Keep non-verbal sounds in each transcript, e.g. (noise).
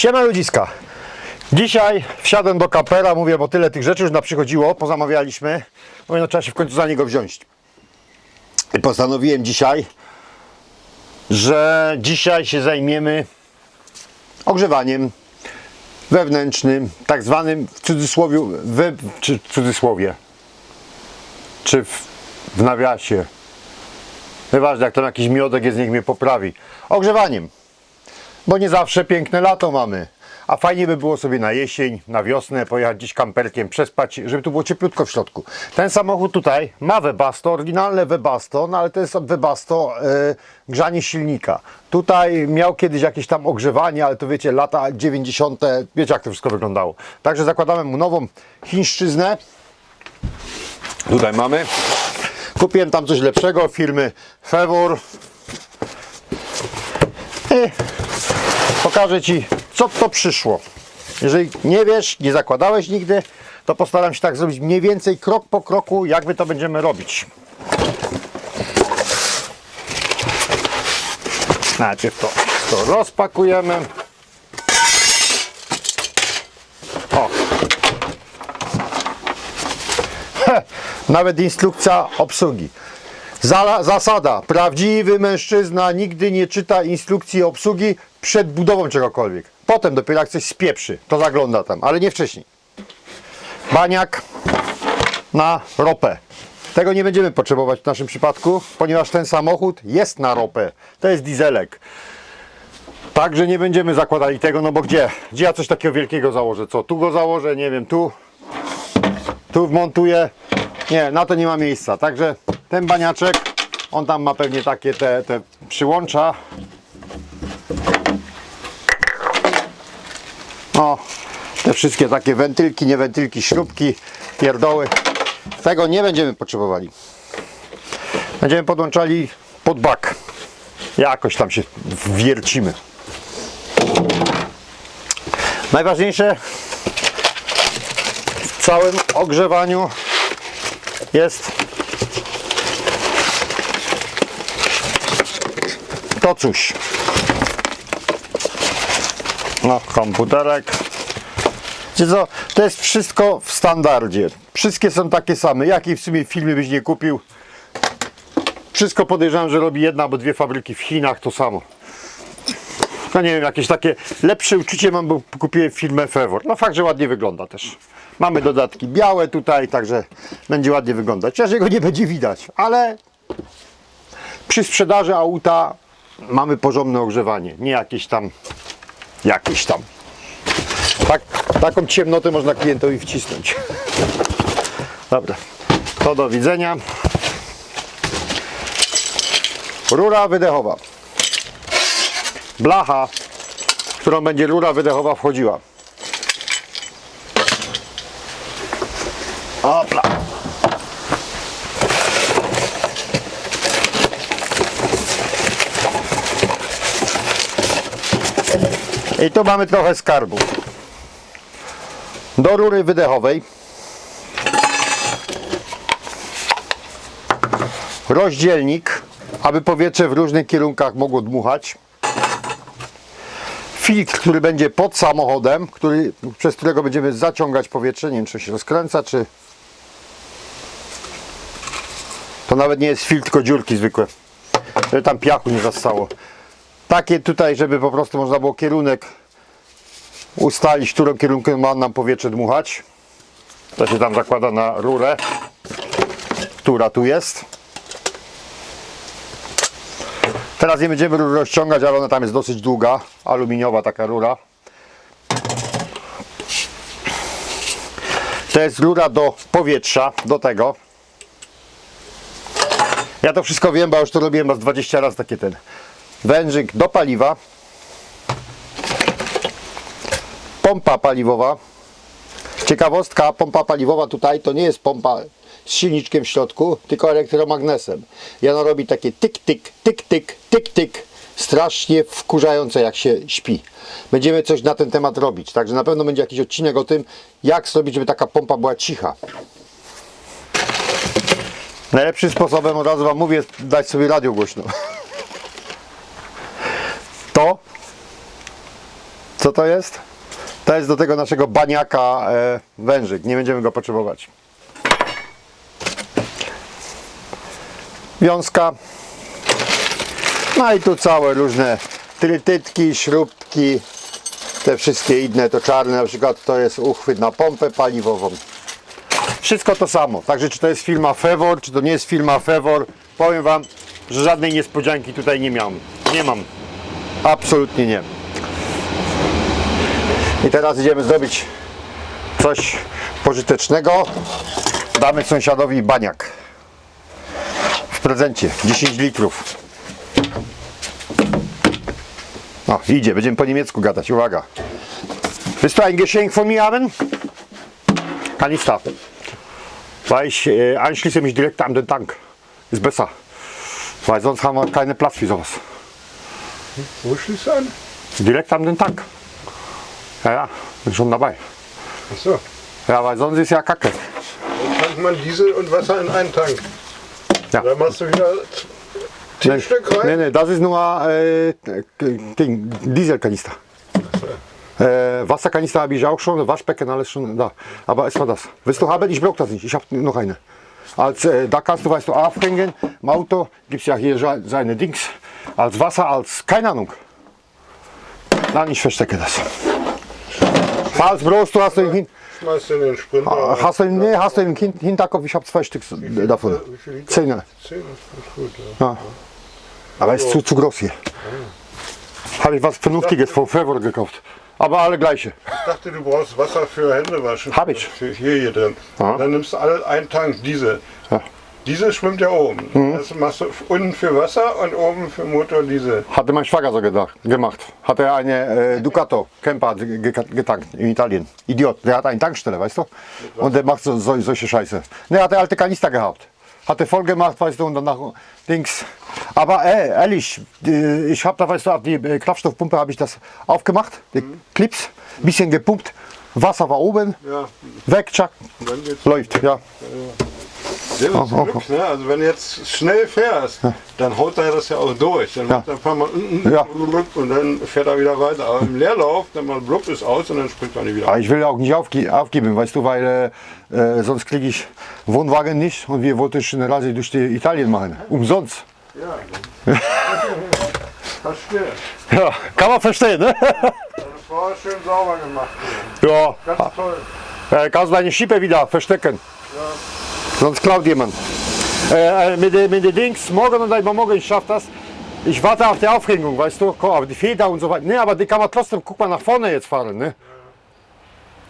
Siema ludziska. Dzisiaj wsiadłem do kapera, mówię, bo tyle tych rzeczy już naprzychodziło, pozamawialiśmy. Mówię, no trzeba się w końcu za niego wziąć. I postanowiłem dzisiaj, że dzisiaj się zajmiemy ogrzewaniem wewnętrznym, tak zwanym w cudzysłowie, we, czy w cudzysłowie, czy w, w nawiasie. Nieważne, jak tam jakiś miodek jest, niech mnie poprawi. Ogrzewaniem bo nie zawsze piękne lato mamy. A fajnie by było sobie na jesień, na wiosnę pojechać gdzieś kamperkiem, przespać, żeby tu było cieplutko w środku. Ten samochód tutaj ma Webasto, oryginalne Webasto, no ale to jest Webasto e, grzanie silnika. Tutaj miał kiedyś jakieś tam ogrzewanie, ale to wiecie, lata 90., wiecie jak to wszystko wyglądało. Także zakładamy mu nową chińszczyznę. Tutaj mamy. Kupiłem tam coś lepszego firmy Fevor. I pokażę Ci, co to przyszło. Jeżeli nie wiesz, nie zakładałeś nigdy, to postaram się tak zrobić mniej więcej krok po kroku, jak my to będziemy robić. Najpierw to, to rozpakujemy. O. (laughs) Nawet instrukcja obsługi. Zasada. Prawdziwy mężczyzna nigdy nie czyta instrukcji obsługi przed budową czegokolwiek. Potem dopiero jak coś spieprzy, to zagląda tam, ale nie wcześniej. Baniak na ropę. Tego nie będziemy potrzebować w naszym przypadku, ponieważ ten samochód jest na ropę. To jest dieselek. Także nie będziemy zakładali tego, no bo gdzie? Gdzie ja coś takiego wielkiego założę? Co? Tu go założę? Nie wiem, tu. Tu wmontuję. Nie, na to nie ma miejsca. Także ten baniaczek, on tam ma pewnie takie te, te przyłącza. O, te wszystkie takie wentylki, nie wentylki, śrubki, pierdoły. Tego nie będziemy potrzebowali. Będziemy podłączali pod bak. Jakoś tam się wiercimy. Najważniejsze w całym ogrzewaniu jest to coś. No, komputerek. Co, to jest wszystko w standardzie. Wszystkie są takie same. Jakiej w sumie filmy byś nie kupił? Wszystko podejrzewam, że robi jedna albo dwie fabryki w Chinach to samo. No nie wiem, jakieś takie lepsze uczucie mam, bo kupiłem firmę Fevor. No fakt, że ładnie wygląda też. Mamy dodatki białe tutaj, także będzie ładnie wyglądać. Chociaż jego nie będzie widać, ale przy sprzedaży auta mamy porządne ogrzewanie, nie jakieś tam, jakieś tam. Tak, taką ciemnotę można klientowi wcisnąć. Dobra, to do widzenia. Rura wydechowa. Blacha, którą będzie rura wydechowa wchodziła. Opla. I tu mamy trochę skarbu. Do rury wydechowej rozdzielnik, aby powietrze w różnych kierunkach mogło dmuchać. Filtr, który będzie pod samochodem, który, przez którego będziemy zaciągać powietrze. Nie wiem, czy się rozkręca, czy to nawet nie jest filtr, tylko dziurki zwykłe, żeby tam piachu nie zastało. Takie tutaj, żeby po prostu można było kierunek ustalić, którą kierunkiem ma nam powietrze dmuchać. To się tam zakłada na rurę, która tu jest. Teraz nie będziemy rury rozciągać, ale ona tam jest dosyć długa, aluminiowa taka rura. To jest rura do powietrza, do tego. Ja to wszystko wiem, bo już to robiłem raz 20 razy takie ten. Wężyk do paliwa. Pompa paliwowa. Ciekawostka, pompa paliwowa tutaj to nie jest pompa z silniczkiem w środku, tylko elektromagnesem. I ona robi takie tyk, tyk, tyk, tyk, tyk, tyk. Strasznie wkurzające jak się śpi. Będziemy coś na ten temat robić. Także na pewno będzie jakiś odcinek o tym, jak zrobić, żeby taka pompa była cicha. Najlepszym sposobem, od razu Wam mówię, dać sobie radio głośno. To Co to jest? To jest do tego naszego baniaka e, wężyk. Nie będziemy go potrzebować. Wiązka. No i tu całe różne trytytki, śrubki. Te wszystkie inne, to czarne na przykład to jest uchwyt na pompę paliwową. Wszystko to samo. Także czy to jest firma Fevor, czy to nie jest firma Fevor, powiem Wam, że żadnej niespodzianki tutaj nie miałem. Nie mam. Absolutnie nie. I teraz idziemy zrobić coś pożytecznego. Damy sąsiadowi baniak. W prezencie 10 litrów. O, idzie, będziemy po niemiecku gadać. Uwaga. Willst du ein Geschenk von mir haben? Kanister. Weil ich äh, anschließe mich direkt an den Tank. Ist besser. Weil sonst haben wir keinen Platz für sowas. Wo schließt du an? Direkt an den Tank. Ja, ja, bin schon dabei. Achso. Ja, weil sonst ist ja Kacke. Dann tankt man Diesel und Wasser in einen Tank. Ja. Dann machst du wieder zehn Nee, Stück rein. nee, nee, das ist nur äh, Ding, Dieselkanister. Äh, Wasserkanister habe ich auch schon, Waschbecken alles schon da. Aber erstmal das. Willst du haben? Ich brauche das nicht. Ich habe noch eine. Als, äh, da kannst du, weißt du, aufhängen. Im Auto gibt es ja hier so- seine Dings. Als Wasser, als, keine Ahnung. Nein, ich verstecke das. Falls brauchst du, hast du, hin, Schmeißt du den Sprinter. hast du, nee, hast du im Hin- Hinterkopf, ich habe zwei Stück davon. Wie viel Liter? Zehn. Zehn ist gut. Ja. Ja. Aber ist zu, zu groß hier. Habe ich was Vernünftiges von Favor gekauft. Aber alle gleiche. Ich dachte, du brauchst Wasser für Händewaschen. Hab ich. Hier, hier drin. Ja. Dann nimmst du alle einen Tank Diesel. Ja. Mhm. Diesel schwimmt ja oben. Das machst du unten für Wasser und oben für Motor Diesel. Hatte mein Schwager so gedacht, gemacht. Hat er eine äh, Ducato Camper ge- getankt in Italien. Idiot. Der hat eine Tankstelle, weißt du? Und der macht so, so, solche Scheiße. Ne, hat er alte Kanister gehabt. Hat er voll gemacht, weißt du, und danach Dings. Aber äh, ehrlich, ich habe da, weißt du, auf die äh, Kraftstoffpumpe habe ich das aufgemacht, die Clips, bisschen gepumpt. Wasser war oben, Ja. weg, tschack, Dann geht's läuft, ja. Oh, zum Glück, ne? Also wenn du jetzt schnell fährst, dann haut er das ja auch durch. Dann macht er ein paar Mal Ja. und dann fährt er wieder weiter. Aber im Leerlauf, dann mal blub ist aus und dann springt er nicht wieder. Aber ich will auch nicht aufge aufgeben, weißt du, weil äh, äh, sonst kriege ich Wohnwagen nicht und wir wollten schon eine Reise durch die Italien machen. Umsonst. Ja. (laughs) Verstehe. Ja, kann man verstehen, ne? Deine Frau ist schön sauber gemacht. Ja. Ganz toll. Äh, kannst deine Schippe wieder verstecken. Sonst klaut jemand. Äh, äh, mit, den- mit den Dings, morgen oder übermorgen, ich schaff das. Ich warte auf die Aufhängung, weißt du, auf die Feder und so weiter. Ne, aber die kann man trotzdem, guck mal, nach vorne jetzt fahren, ne?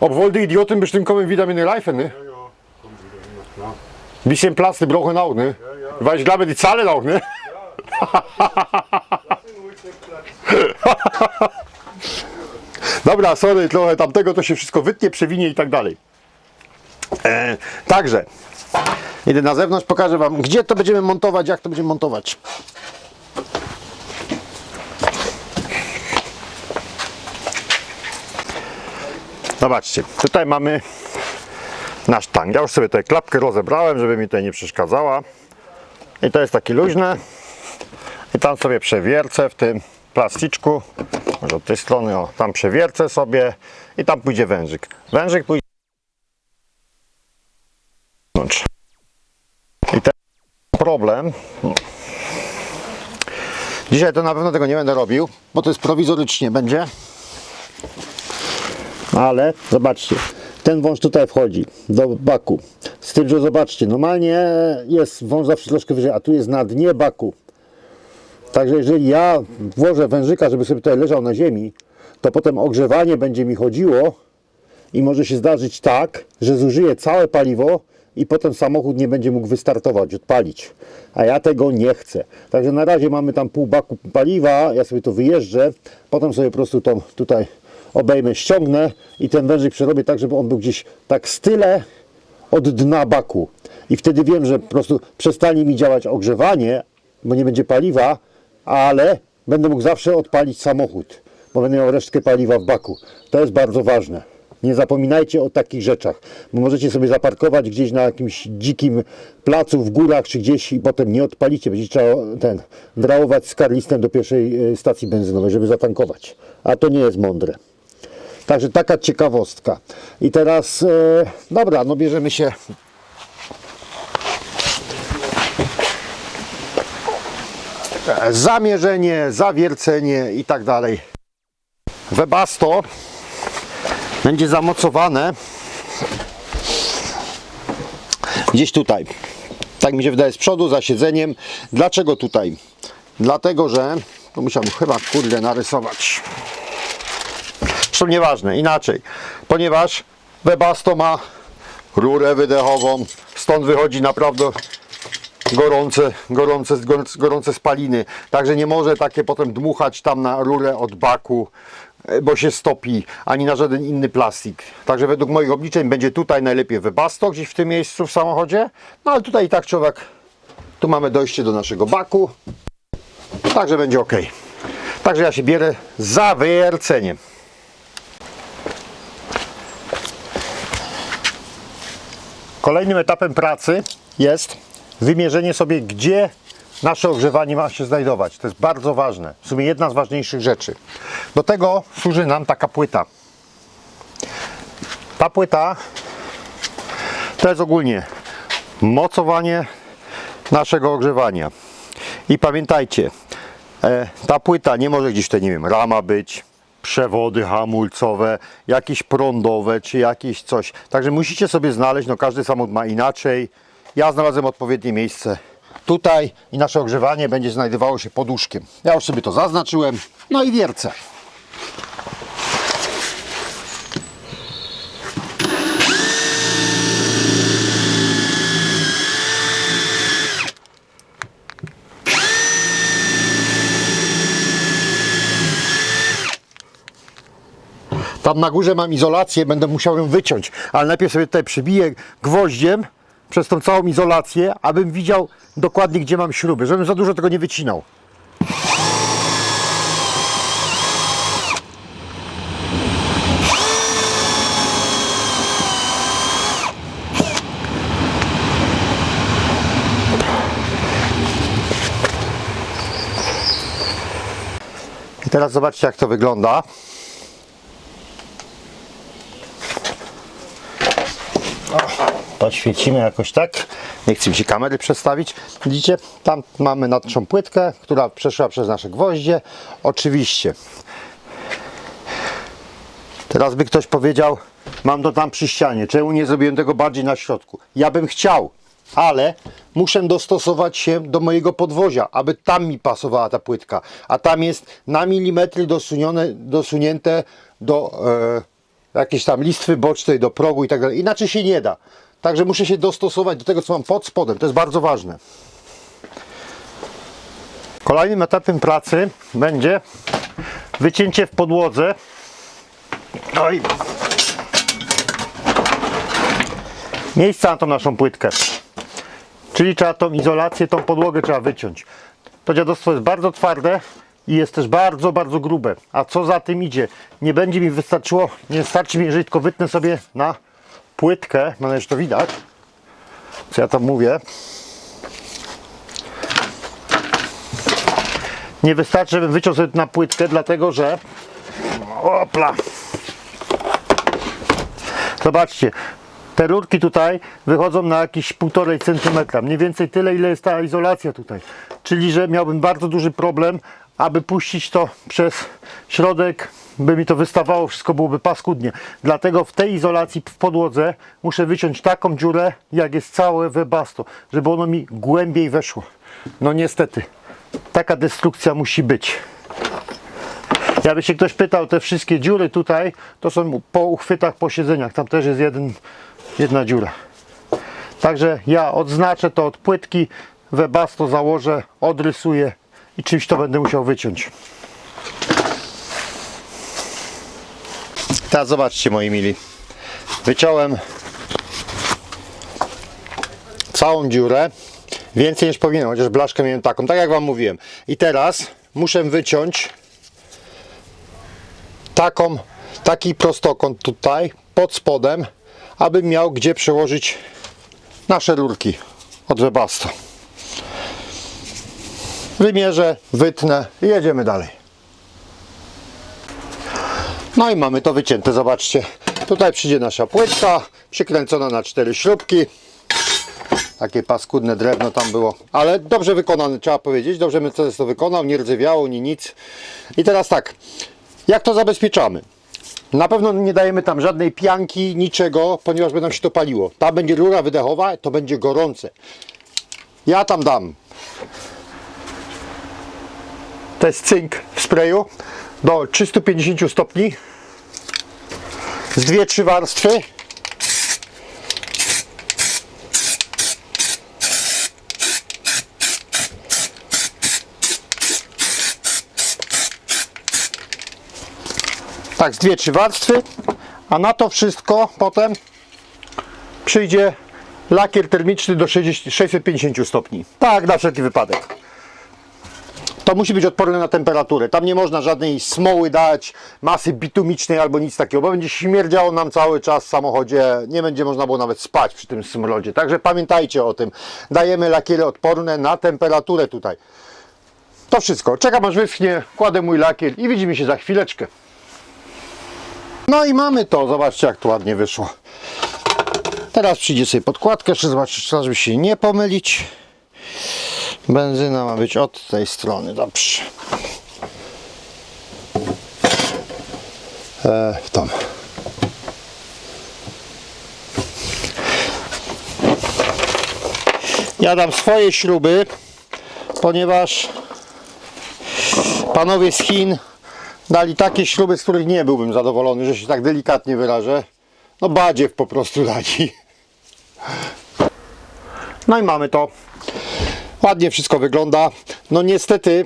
Obwohl die Idioten bestimmt kommen wieder mit den Reifen, ne? Ja, ja. Wieder klar. Ein bisschen Platz, die brauchen auch, ne? Weil ich glaube, die zahlen auch, ne? Platz. (laughs) Dobra, sorry, trochę tamtego to się wszystko wytnie, przewinie i tak dalej. E, także, idę na zewnątrz, pokażę Wam, gdzie to będziemy montować, jak to będziemy montować. Zobaczcie, tutaj mamy nasz tank. Ja już sobie tę klapkę rozebrałem, żeby mi tutaj nie przeszkadzała. I to jest takie luźne. I tam sobie przewiercę w tym plasticzku. Może od tej strony, o, tam przewiercę sobie i tam pójdzie wężyk. Wężyk pójdzie. Problem. Dzisiaj to na pewno tego nie będę robił, bo to jest prowizorycznie będzie. Ale zobaczcie, ten wąż tutaj wchodzi do baku. Z tym, że zobaczcie, normalnie jest wąż zawsze troszkę wyżej, a tu jest na dnie baku. Także jeżeli ja włożę wężyka, żeby sobie tutaj leżał na ziemi, to potem ogrzewanie będzie mi chodziło i może się zdarzyć tak, że zużyję całe paliwo i potem samochód nie będzie mógł wystartować, odpalić. A ja tego nie chcę. Także na razie mamy tam pół baku paliwa, ja sobie to wyjeżdżę, potem sobie po prostu to tutaj obejmę, ściągnę i ten wężyk przerobię tak, żeby on był gdzieś tak z tyle od dna baku. I wtedy wiem, że po prostu przestanie mi działać ogrzewanie, bo nie będzie paliwa, ale będę mógł zawsze odpalić samochód, bo będę miał resztkę paliwa w baku. To jest bardzo ważne. Nie zapominajcie o takich rzeczach, bo możecie sobie zaparkować gdzieś na jakimś dzikim placu w górach czy gdzieś i potem nie odpalicie. Będzie trzeba ten drałować z karlistem do pierwszej e, stacji benzynowej, żeby zatankować. A to nie jest mądre. Także taka ciekawostka. I teraz, e, dobra, no bierzemy się zamierzenie, zawiercenie i tak dalej. Webasto będzie zamocowane gdzieś tutaj. Tak mi się wydaje z przodu, za siedzeniem. Dlaczego tutaj? Dlatego, że to musiałbym chyba kurde narysować. Zresztą nieważne, inaczej. Ponieważ Webasto ma rurę wydechową, stąd wychodzi naprawdę gorące, gorące, gorące, spaliny. Także nie może takie potem dmuchać tam na rurę od baku, bo się stopi, ani na żaden inny plastik. Także według moich obliczeń będzie tutaj najlepiej Webasto, gdzieś w tym miejscu w samochodzie. No ale tutaj i tak człowiek, tu mamy dojście do naszego baku. Także będzie ok. Także ja się bierę za wiercenie. Kolejnym etapem pracy jest wymierzenie sobie, gdzie nasze ogrzewanie ma się znajdować. To jest bardzo ważne. W sumie jedna z ważniejszych rzeczy. Do tego służy nam taka płyta. Ta płyta to jest ogólnie mocowanie naszego ogrzewania. I pamiętajcie, e, ta płyta nie może gdzieś tutaj, nie wiem, rama być, przewody hamulcowe, jakieś prądowe, czy jakieś coś. Także musicie sobie znaleźć, no każdy samochód ma inaczej. Ja znalazłem odpowiednie miejsce tutaj i nasze ogrzewanie będzie znajdowało się pod łóżkiem. Ja już sobie to zaznaczyłem, no i wiercę. Tam na górze mam izolację, będę musiał ją wyciąć, ale najpierw sobie tutaj przybiję gwoździem przez tą całą izolację, abym widział dokładnie gdzie mam śruby, żebym za dużo tego nie wycinał. I teraz zobaczcie jak to wygląda. Poświecimy jakoś tak. Nie chcę mi się kamery przestawić. Widzicie, tam mamy naszą płytkę, która przeszła przez nasze gwoździe. Oczywiście. Teraz by ktoś powiedział, mam to tam przy ścianie. Czemu nie zrobiłem tego bardziej na środku? Ja bym chciał, ale muszę dostosować się do mojego podwozia, aby tam mi pasowała ta płytka. A tam jest na milimetry dosunione, dosunięte do e, jakiejś tam listwy bocznej, do progu i tak dalej. Inaczej się nie da. Także muszę się dostosować do tego, co mam pod spodem. To jest bardzo ważne. Kolejnym etapem pracy będzie wycięcie w podłodze. No i miejsca na tą naszą płytkę. Czyli trzeba tą izolację, tą podłogę trzeba wyciąć. To dziadostwo jest bardzo twarde i jest też bardzo, bardzo grube. A co za tym idzie? Nie będzie mi wystarczyło, nie starczy mi, jeżeli tylko wytnę sobie na płytkę, mam nadzieję, że to widać, co ja tam mówię. Nie wystarczy, żebym wyciął sobie na płytkę, dlatego że opla, Zobaczcie, te rurki tutaj wychodzą na jakieś 1,5 cm, mniej więcej tyle, ile jest ta izolacja tutaj. Czyli, że miałbym bardzo duży problem, aby puścić to przez środek, by mi to wystawało, wszystko byłoby paskudnie. Dlatego w tej izolacji w podłodze muszę wyciąć taką dziurę, jak jest całe webasto, żeby ono mi głębiej weszło. No niestety, taka destrukcja musi być. Jakby się ktoś pytał, te wszystkie dziury tutaj, to są po uchwytach, po siedzeniach. Tam też jest jeden, jedna dziura. Także ja odznaczę to od płytki, webasto założę, odrysuję i czymś to będę musiał wyciąć. Teraz zobaczcie moi mili. Wyciąłem całą dziurę. Więcej niż powinienem, chociaż blaszkę miałem taką, tak jak Wam mówiłem. I teraz muszę wyciąć taką, taki prostokąt tutaj pod spodem, aby miał gdzie przełożyć nasze rurki od Webasto. Wymierzę, wytnę i jedziemy dalej. No i mamy to wycięte, zobaczcie. Tutaj przyjdzie nasza płytka, przykręcona na cztery śrubki. Takie paskudne drewno tam było, ale dobrze wykonane, trzeba powiedzieć. Dobrze Mercedes to wykonał, nie rdzewiało, ni nic. I teraz tak, jak to zabezpieczamy? Na pewno nie dajemy tam żadnej pianki, niczego, ponieważ nam się to paliło. Tam będzie rura wydechowa, to będzie gorące. Ja tam dam. To jest cynk w sprayu do 350 stopni z dwie, trzy warstwy. Tak, z dwie, trzy warstwy, a na to wszystko potem przyjdzie lakier termiczny do 60, 650 stopni. Tak, na wszelki wypadek. To musi być odporne na temperaturę. Tam nie można żadnej smoły dać, masy bitumicznej albo nic takiego, bo będzie śmierdziało nam cały czas w samochodzie. Nie będzie można było nawet spać przy tym smrodzie. Także pamiętajcie o tym. Dajemy lakiery odporne na temperaturę tutaj. To wszystko. Czekam aż wyschnie, kładę mój lakier i widzimy się za chwileczkę. No i mamy to. Zobaczcie jak to ładnie wyszło. Teraz przyjdzie sobie podkładkę, żeby się nie pomylić. Benzyna ma być od tej strony, dobrze. E, tą. Ja dam swoje śruby, ponieważ panowie z Chin dali takie śruby, z których nie byłbym zadowolony, że się tak delikatnie wyrażę. No badziew po prostu dali. No i mamy to. Ładnie wszystko wygląda. No niestety,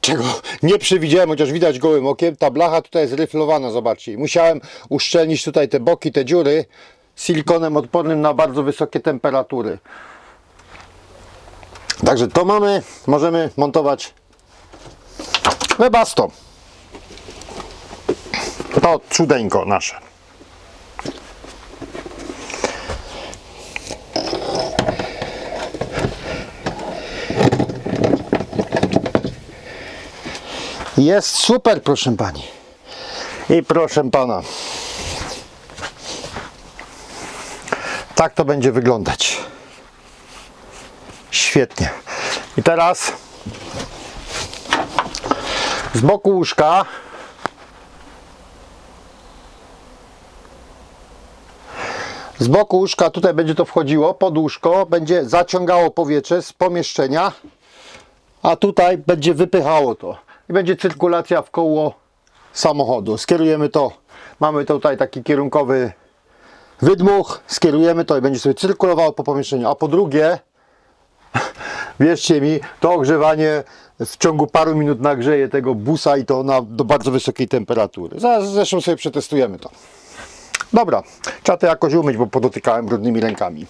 czego nie przewidziałem, chociaż widać gołym okiem, ta blacha tutaj jest ryflowana, zobaczcie. Musiałem uszczelnić tutaj te boki, te dziury silikonem odpornym na bardzo wysokie temperatury. Także to mamy, możemy montować webasto. To cudeńko nasze. Jest super, proszę pani. I proszę pana. Tak to będzie wyglądać. Świetnie. I teraz z boku łóżka z boku łóżka tutaj będzie to wchodziło pod łóżko, będzie zaciągało powietrze z pomieszczenia a tutaj będzie wypychało to i będzie cyrkulacja w koło samochodu. Skierujemy to, mamy tutaj taki kierunkowy wydmuch, skierujemy to i będzie sobie cyrkulowało po pomieszczeniu. A po drugie, (laughs) wierzcie mi, to ogrzewanie w ciągu paru minut nagrzeje tego busa i to na, do bardzo wysokiej temperatury. Zaraz zresztą sobie przetestujemy to. Dobra, trzeba to jakoś umyć, bo podotykałem brudnymi rękami.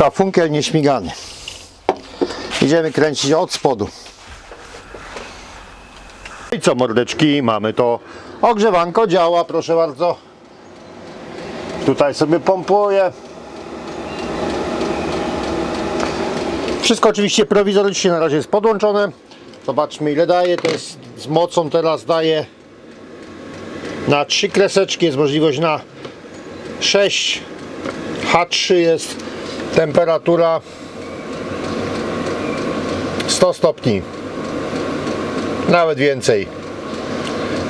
Nówka funkiel nieśmigany. Idziemy kręcić od spodu. I co mordeczki, mamy to ogrzewanko, działa proszę bardzo. Tutaj sobie pompuję. Wszystko oczywiście prowizorycznie na razie jest podłączone. Zobaczmy ile daje, to jest z mocą teraz daje na trzy kreseczki, jest możliwość na 6 H3 jest temperatura 100 stopni. Nawet więcej.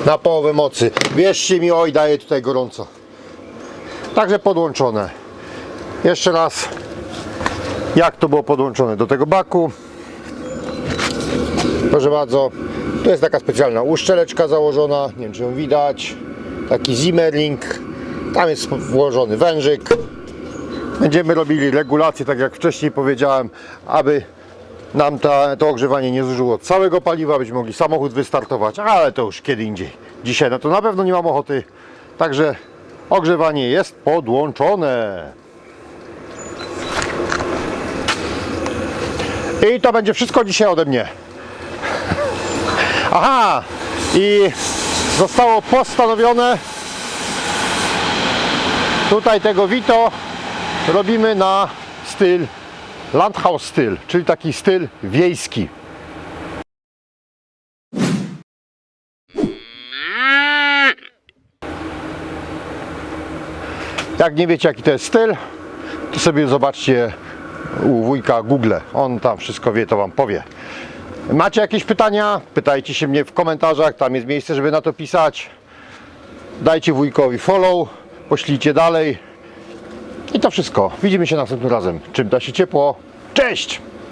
Na połowę mocy. Wierzcie mi, oj daje tutaj gorąco. Także podłączone. Jeszcze raz. Jak to było podłączone? Do tego baku. Proszę bardzo. Tu jest taka specjalna uszczeleczka założona. Nie wiem czy ją widać. Taki zimmerling. Tam jest włożony wężyk Będziemy robili regulację, tak jak wcześniej powiedziałem, aby nam ta, to ogrzewanie nie zużyło całego paliwa, byśmy mogli samochód wystartować, ale to już kiedy indziej. Dzisiaj na to na pewno nie mam ochoty, także ogrzewanie jest podłączone. I to będzie wszystko dzisiaj ode mnie. (laughs) Aha! I zostało postanowione tutaj tego Vito robimy na styl Landhaus styl, czyli taki styl wiejski. Jak nie wiecie jaki to jest styl, to sobie zobaczcie u wujka Google. On tam wszystko wie, to wam powie. Macie jakieś pytania? Pytajcie się mnie w komentarzach, tam jest miejsce, żeby na to pisać. Dajcie wujkowi follow, poślijcie dalej. I to wszystko. Widzimy się następnym razem. Czym da się ciepło. Cześć!